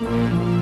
Música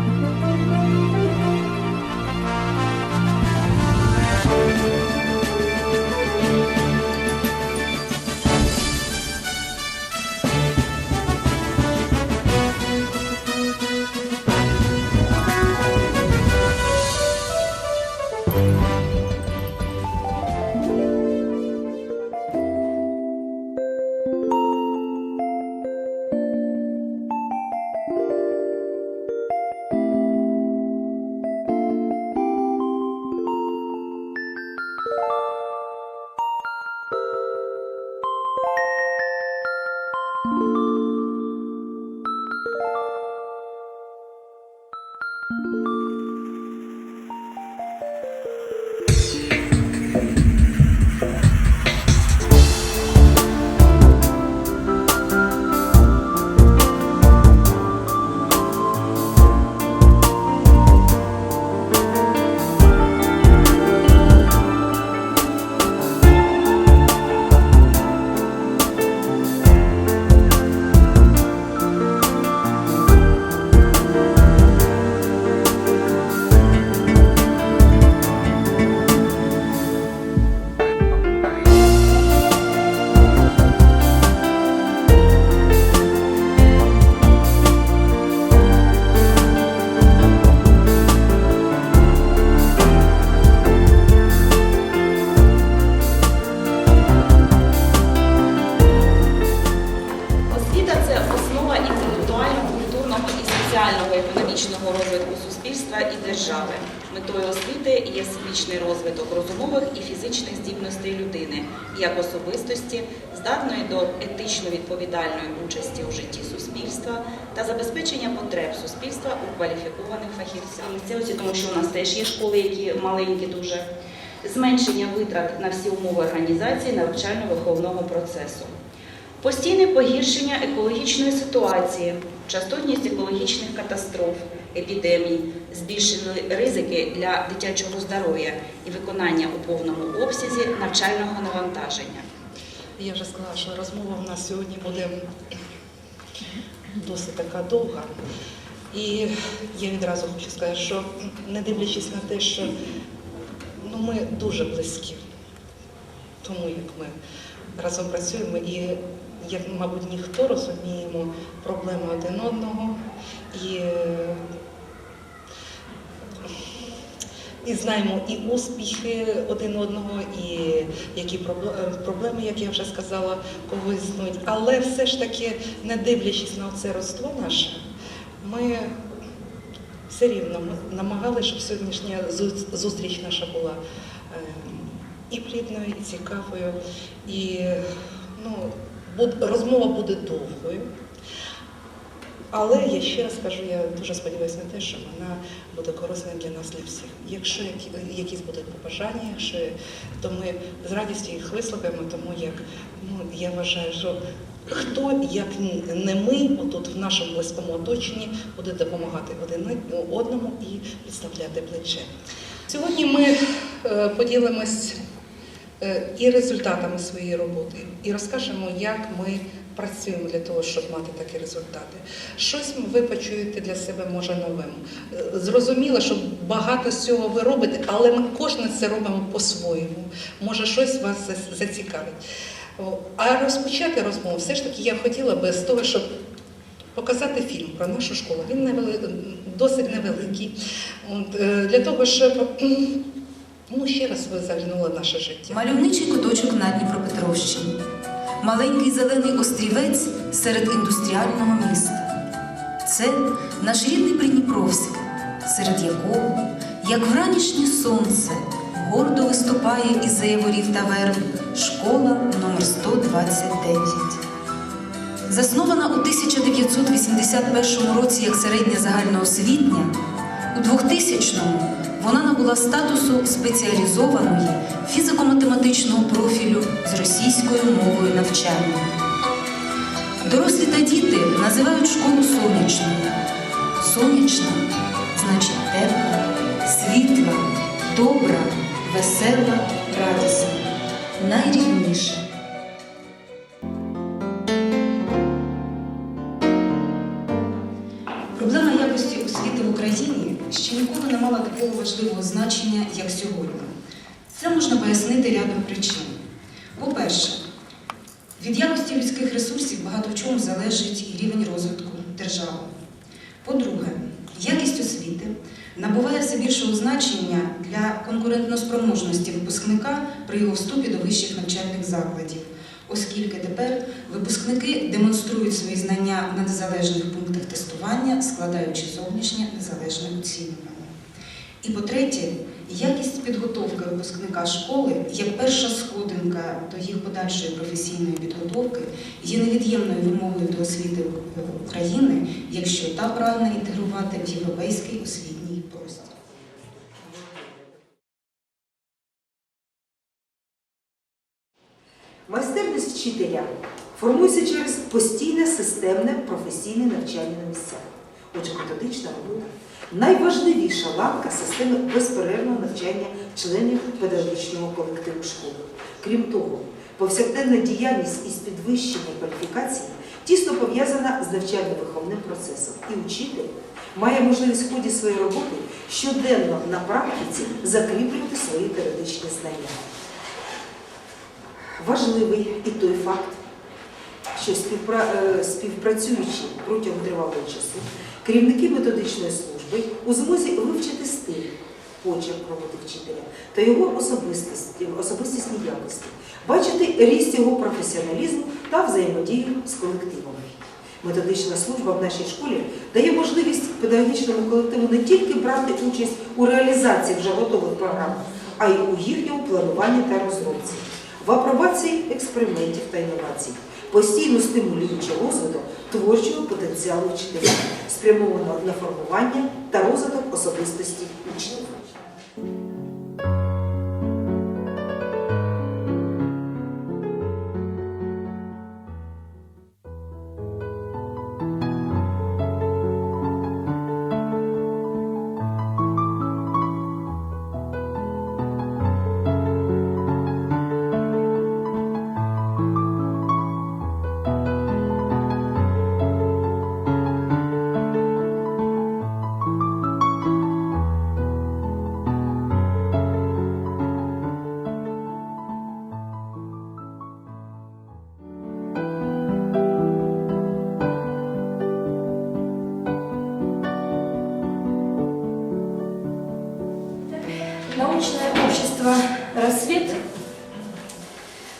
як особистості, здатної до етично відповідальної участі у житті суспільства та забезпечення потреб суспільства у кваліфікованих фахівцях. Місцевості, тому що у нас теж є школи, які маленькі дуже зменшення витрат на всі умови організації навчально-виховного процесу. Постійне погіршення екологічної ситуації, частотність екологічних катастроф, епідемій, збільшені ризики для дитячого здоров'я і виконання у повному обсязі навчального навантаження. Я вже сказала, що розмова в нас сьогодні буде досить така довга. І я відразу хочу сказати, що не дивлячись на те, що ну, ми дуже близькі, тому як ми разом працюємо і як, мабуть, ніхто розуміємо проблеми один одного і, і знаємо і успіхи один одного, і які пробле- проблеми, як я вже сказала, когось існують. Але все ж таки, не дивлячись на це родство наше, ми все рівно намагалися, щоб сьогоднішня зу- зустріч наша була е, і плідною, і цікавою. І ну, розмова буде довгою. Але я ще раз кажу, я дуже сподіваюся на те, що вона буде корисною для нас, для всіх. Якщо якісь будуть побажання, якщо, то ми з радістю їх вислухаємо, тому як ну, я вважаю, що хто, як не ми, отут в нашому близькому оточенні, буде допомагати один одному і підставляти плече. Сьогодні ми е, поділимось е, і результатами своєї роботи, і розкажемо, як ми працюємо для того, щоб мати такі результати. Щось ви почуєте для себе може новим. Зрозуміло, що багато з цього ви робите, але ми кожен це робимо по-своєму. Може, щось вас зацікавить. А розпочати розмову все ж таки я хотіла би з того, щоб показати фільм про нашу школу. Він невели... досить невеликий. Е, для того, щоб ну, ще раз ви заглянули наше життя. Мальовничий куточок на Дніпропетровщині. Маленький зелений острівець серед індустріального міста. Це наш рідний Придніпровськ, серед якого, як вранішнє сонце, гордо виступає із заєворів та верб школа номер 129. Заснована у 1981 році як середня загальноосвітня, у 2000-му вона набула статусу спеціалізованої фізико-математичного профілю з російською мовою навчання. Дорослі та діти називають школу сонячною. Сонячна значить тепла, світла, добра, весела, радісна, найрівніша. Такого важливого значення, як сьогодні. Це можна пояснити рядом причин. По-перше, від якості людських ресурсів багато в чому залежить і рівень розвитку держави. По-друге, якість освіти набуває все більшого значення для конкурентноспроможності випускника при його вступі до вищих навчальних закладів, оскільки тепер випускники демонструють свої знання на незалежних пунктах тестування, складаючи зовнішнє незалежне оцінювання. І по-третє, якість підготовки випускника школи як перша сходинка до їх подальшої професійної підготовки є невід'ємною вимогою до освіти України, якщо та прагне інтегрувати в європейський освітній простір. Майстерність вчителя формується через постійне системне професійне навчання на місцях. Отже, методична робота найважливіша ланка системи безперервного навчання членів педагогічного колективу школи. Крім того, повсякденна діяльність із підвищення кваліфікації тісно пов'язана з навчально-виховним процесом. І учитель має можливість в ході своєї роботи щоденно на практиці закріплювати свої теоретичні знання. Важливий і той факт, що е, співпрацюючи протягом тривалого часу, керівники методичної служби у змозі вивчити стиль, почерк роботи вчителя та його особистість, особистісні якості, бачити ріст його професіоналізму та взаємодію з колективом. Методична служба в нашій школі дає можливість педагогічному колективу не тільки брати участь у реалізації вже готових програм, а й у їхньому плануванні та розробці, в апробації експериментів та інновацій, постійно стимулюючи розвиток творчого потенціалу вчителя, спрямованого на формування та розвиток особистості учнів.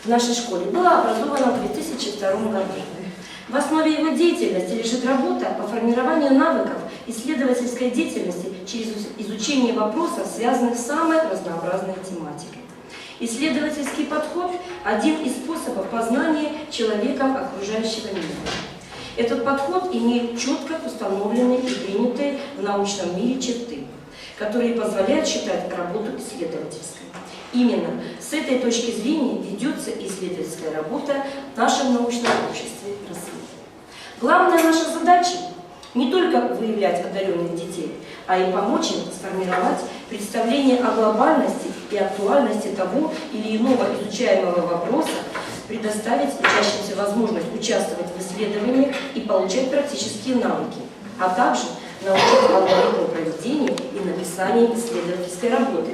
В нашей школе было образовано в 2002 году. В основе его деятельности лежит работа по формированию навыков исследовательской деятельности через изучение вопросов, связанных с самой разнообразной тематикой. Исследовательский подход – один из способов познания человеком окружающего мира. Этот подход имеет четко установленные и принятые в научном мире черты, которые позволяют считать работу исследовательской. Именно с этой точки зрения ведется исследовательская работа в нашем научном обществе «Рассвет». Главная наша задача не только выявлять одаренных детей, а и помочь им сформировать представление о глобальности и актуальности того или иного изучаемого вопроса, предоставить учащимся возможность участвовать в исследовании и получать практические навыки, а также научить алгоритму проведения и написания исследовательской работы.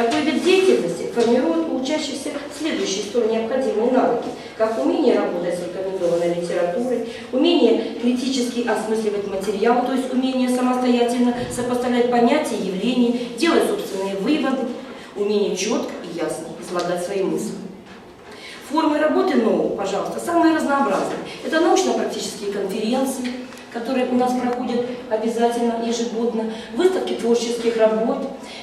Такой вид деятельности формирует у учащихся следующие столь необходимые навыки, как умение работать с рекомендованной литературой, умение критически осмысливать материал, то есть умение самостоятельно сопоставлять понятия явления, делать собственные выводы, умение четко и ясно излагать свои мысли. Формы работы НОУ, пожалуйста, самые разнообразные. Это научно-практические конференции, которые у нас проходят обязательно ежегодно, выставки творческих работ,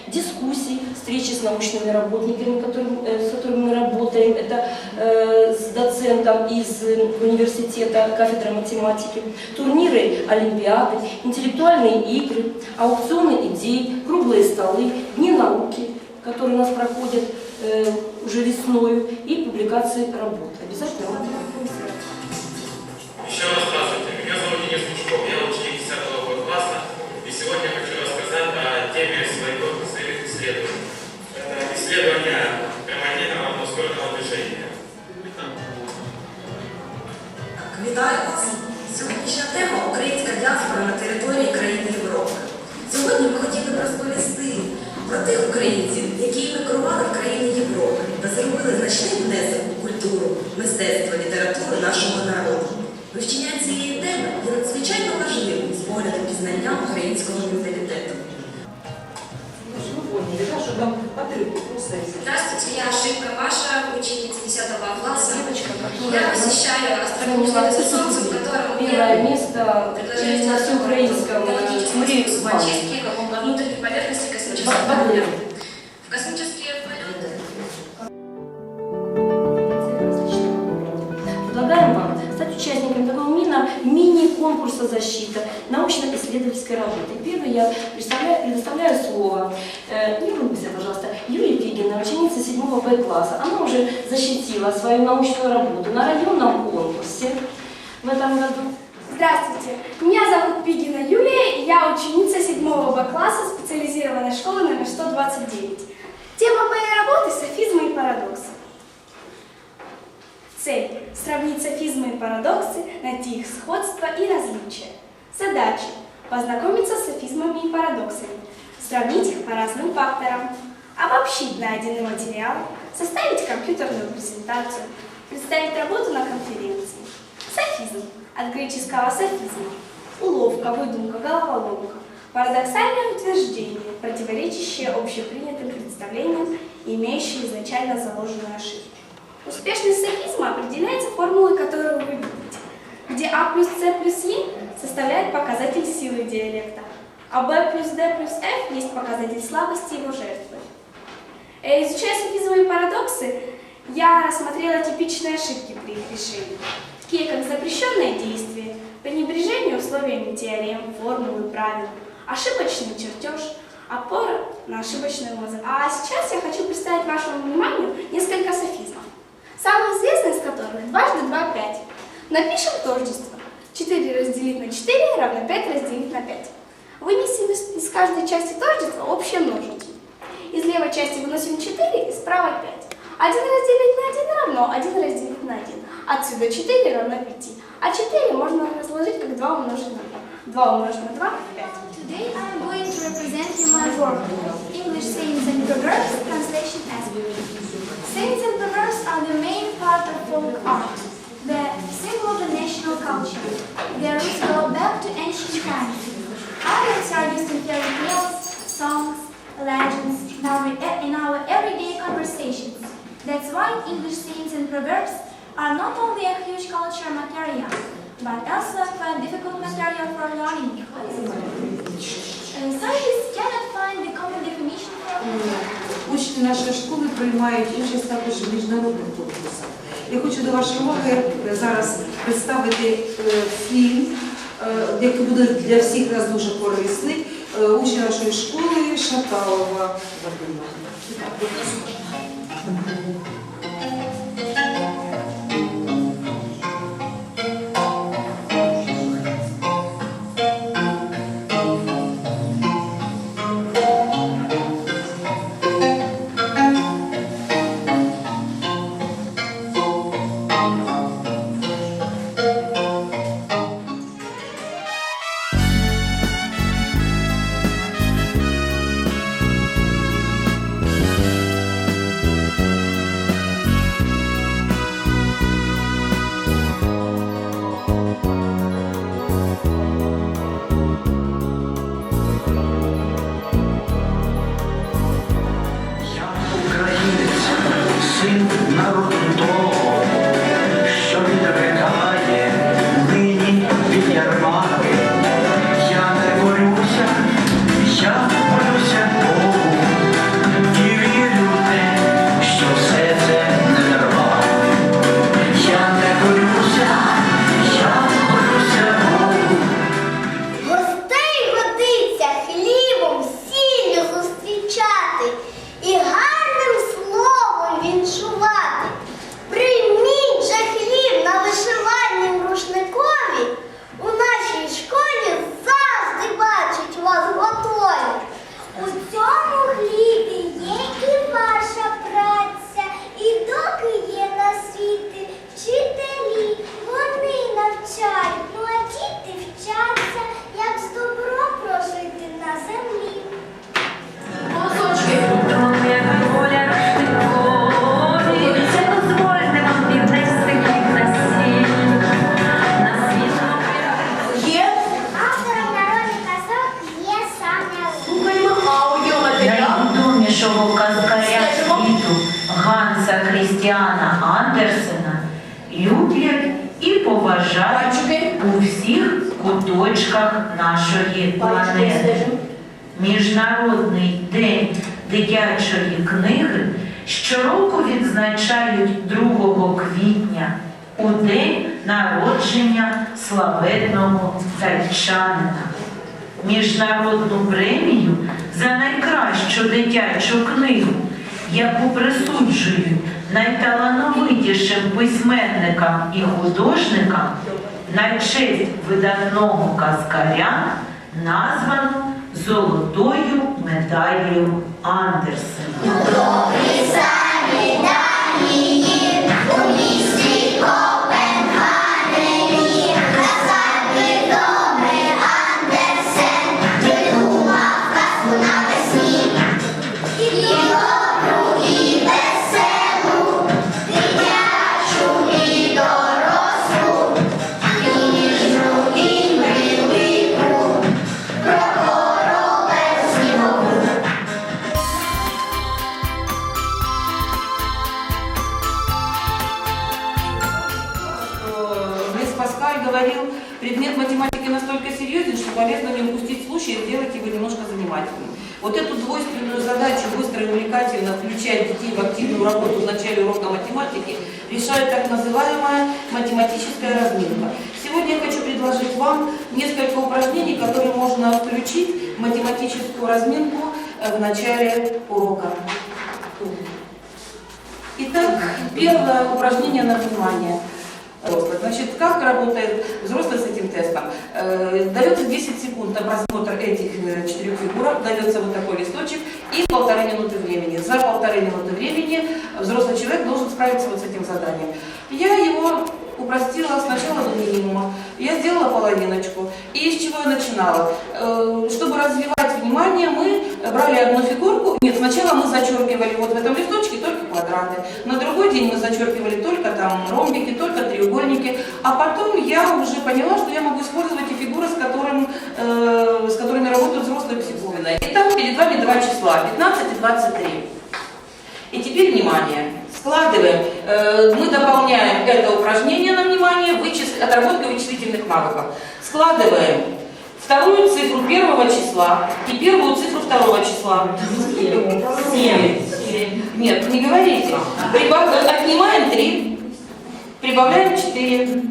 дискуссии, встречи с научными работниками, которым- э, с которыми мы работаем. Это э, с доцентом из э, университета кафедры математики, турниры, олимпиады, интеллектуальные игры, аукционы идей, круглые столы, дни науки, которые у нас проходят э, уже весною, и публикации работ. Обязательно Еще раз українців, які емігрували в країни Європи та зробили значний внесок у культуру, мистецтво, літературу нашого народу. Вивчення цієї теми є надзвичайно важливим з погляду пізнання українського менталітету. Здравствуйте, я Ошибка ваша, учениця 10 класса. Я посещаю астрономическое солнце, в котором мне предложили на всеукраинском музее в Мачистке внутренней поверхности космического. Защиты научно-исследовательской работы. Первый я представляю, предоставляю слово, э, не ругайся, пожалуйста, Юлии Пигиной, ученице 7 Б класса. Она уже защитила свою научную работу на районном конкурсе в этом году. Здравствуйте, меня зовут Пигина Юлия, и я ученица 7 Б класса специализированной школы номер 129. Тема моей работы – софизмы и парадоксы. Цель – сравнить софизмы и парадоксы, найти их сходства и различия. Задача – познакомиться с софизмами и парадоксами, сравнить их по разным факторам, обобщить найденный материал, составить компьютерную презентацию, представить работу на конференции. Софизм от греческого софизма – уловка, выдумка, головоломка, парадоксальное утверждение, противоречащее общепринятым представлениям, имеющее изначально заложенную ошибку. Успешность софизма определяется формулой, которую вы видите, где А плюс С плюс Е составляет показатель силы диалекта, а Б плюс Д плюс Ф есть показатель слабости его жертвы. Э, Изучая софизмы и парадоксы, я рассмотрела типичные ошибки при их решении, такие как запрещенное действие, пренебрежение условиями теорем, формул и правил, ошибочный чертеж, опора на ошибочную мозг. А сейчас я хочу представить вашему вниманию несколько софизмов, самый известный из которых дважды два пять. Напишем тождество. 4 разделить на 4 равно 5 разделить на 5. Вынесем из, каждой части тождества общее множитель. Из левой части выносим 4, из правой 5. 1 разделить на 1 равно 1 разделить на 1. Отсюда 4 равно 5. А 4 можно разложить как 2 умножить на 2. 2 умножить на 2 – 5. Today I am going to represent you my work, English sayings and proverbs, part of folk art, the symbol of the national culture. Their roots go back to ancient times. Dialects are used in fairy tales, songs, legends, in our, in our everyday conversations. That's why English sayings and proverbs are not only a huge culture material, but also a difficult material for learning. Uh, Scientists cannot find the common definition for Учні нашої школи приймають участь також в міжнародних конкурсах. Я хочу до вашої уваги зараз представити е, фільм, е, який буде для всіх нас дуже корисний. учень Учні нашої школи Шаталова датчанина. Міжнародну премію за найкращу дитячу книгу, яку присуджують найталановитішим письменникам і художникам, на честь видатного казкаря названо Золотою медаллю Андерсена. Полезно не упустить случай и сделать его немножко занимательным. Вот эту двойственную задачу быстро и увлекательно включать детей в активную работу в начале урока математики решает так называемая математическая разминка. Сегодня я хочу предложить вам несколько упражнений, которые можно включить в математическую разминку э, в начале урока. Итак, первое упражнение на внимание. Взрослый. Значит, как работает взрослый с этим тестом? Э, дается 10 секунд на просмотр этих э, четырех фигурок, дается вот такой листочек и полторы минуты времени. За полторы минуты времени взрослый человек должен справиться вот с этим заданием. Я его упростила сначала до минимума. Я сделала половиночку. И с чего я начинала? Э, Чтобы развивать внимание, мы брали одну фигурку. Нет, сначала мы зачеркивали вот в этом листочке только квадраты. На другой день мы зачеркивали только там ромбики, только треугольники. А потом я уже поняла, что я могу использовать и фигуры, с, которым, э, с которыми работают взрослые психологи. Итак, перед вами два числа, 15 и 23. И теперь внимание. Складываем. Э, Мы дополняем это упражнение на внимание вычис- отработкой вычислительных навыков. Складываем вторую цифру первого числа и первую цифру второго числа. 7. 7. 7. Нет, не говорите. Прибав... Отнимаем 3, прибавляем четыре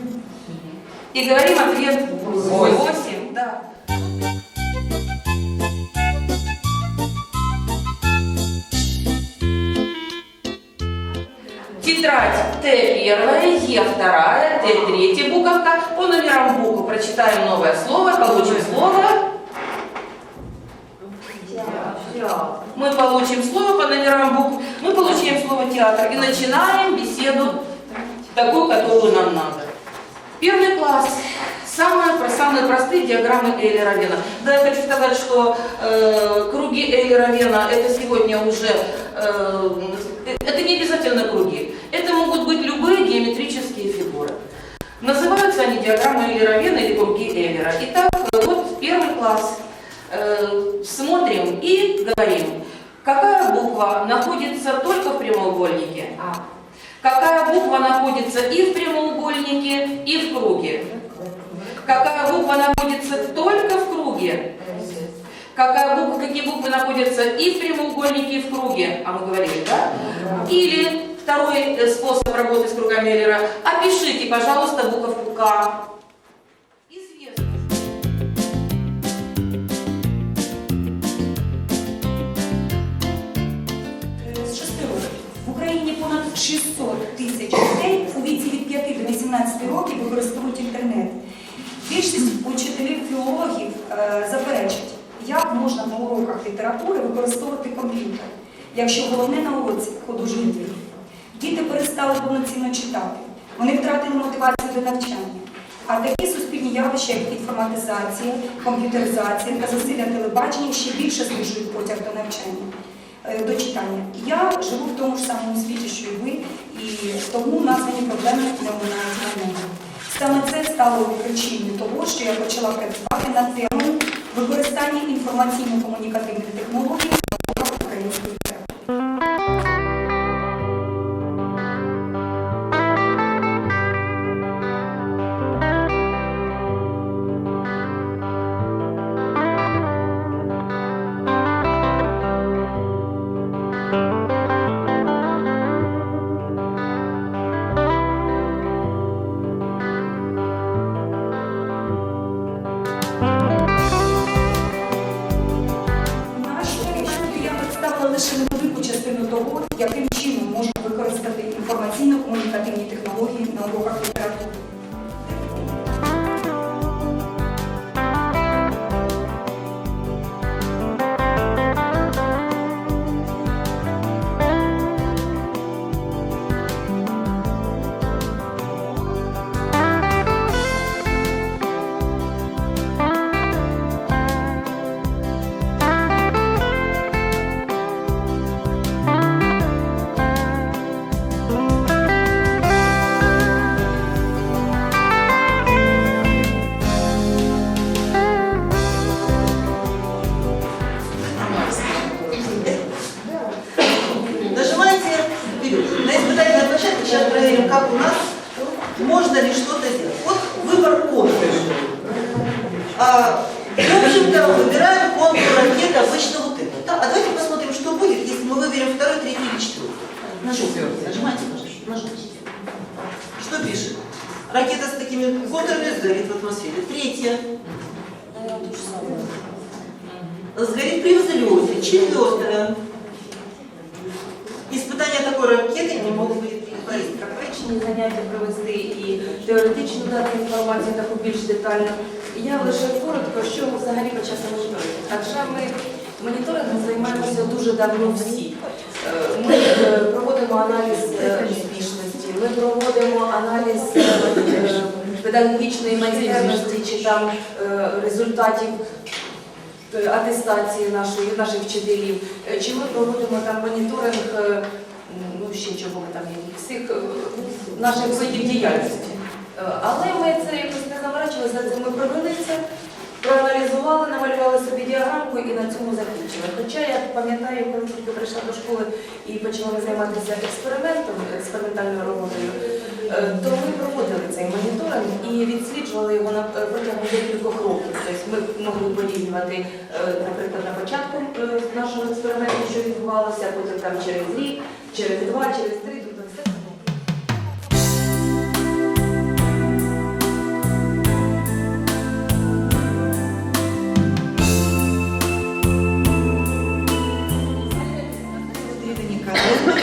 и говорим ответ 8. Первая, Е вторая, Т третья буковка. По номерам букв прочитаем новое слово, получим слово. Мы получим слово по номерам букв. Мы получаем слово театр и начинаем беседу такую, которую нам надо. Первый класс. Самые, самые простые диаграммы Эйлера-Вена. Да, я хочу сказать, что э, круги Эйлера-Вена это сегодня уже, э, это не обязательно круги. Это могут Называются они диаграммы Эйлера-Вена или круги Эйлера. Итак, э, вот первый класс. Э, смотрим и говорим, какая буква находится только в прямоугольнике. А. Какая буква находится и в прямоугольнике, и в круге. Какая буква находится только в круге. Какая буква, какие буквы находятся и в прямоугольнике, и в круге. А мы говорили, да? Или второй э, способ работы с кругами Эйлера. Опишите, пожалуйста, буковку К. Известно. з 6 років. В Україні понад 600 тисяч дітей у віці від 5 до 18 років використовують інтернет. Більшість учителів філологів е, заперечать, як можна на уроках літератури використовувати комп'ютер, якщо головне на уроці художній твір. Діти перестали повноцінно читати, вони втратили мотивацію до навчання. А такі суспільні явища, як інформатизація, комп'ютеризація та засилля телебачення ще більше знижують потяг до навчання е, до читання. Я живу в тому ж самому світі, що і ви, і тому названі проблеми не оминають мене. Саме це стало причиною того, що я почала працювати над темою використання інформаційно-комунікативних технологій Сгорит при взлете. Четвертая. Испытания такой ракеты не могут быть Есть практичні заняття провести і теоретично дати інформацію таку більш детальну. Я лише коротко, що взагалі почався моніторинг. Адже ми моніторингом займаємося дуже давно всі. Е, Ми е, проводимо аналіз е, успішності, ми проводимо аналіз е, е, педагогічної майстерності чи там е, результатів е, атестації нашої, наших вчителів, Е, чи ми проводимо там моніторинг, е, ну ще чого ми там є, всіх е, наших видів діяльності. Е, Але ми це якось не заморачувалися, ми провели це, проаналізували, намалювали собі діаграмку і на цьому закінчили. Хоча я пам'ятаю, коли тільки прийшла до школи і почала займатися експериментом, експериментальною роботою, е, то ми проводили цей моніторинг і відсліджували його на е, протягом декількох років. Тобто ми могли порівнювати, е, наприклад, на початку е, нашого експерименту, що відбувалося, потім там через рік, через два, через три.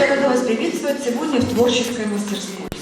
Рада вас приветствовать сегодня в творческой мастерской.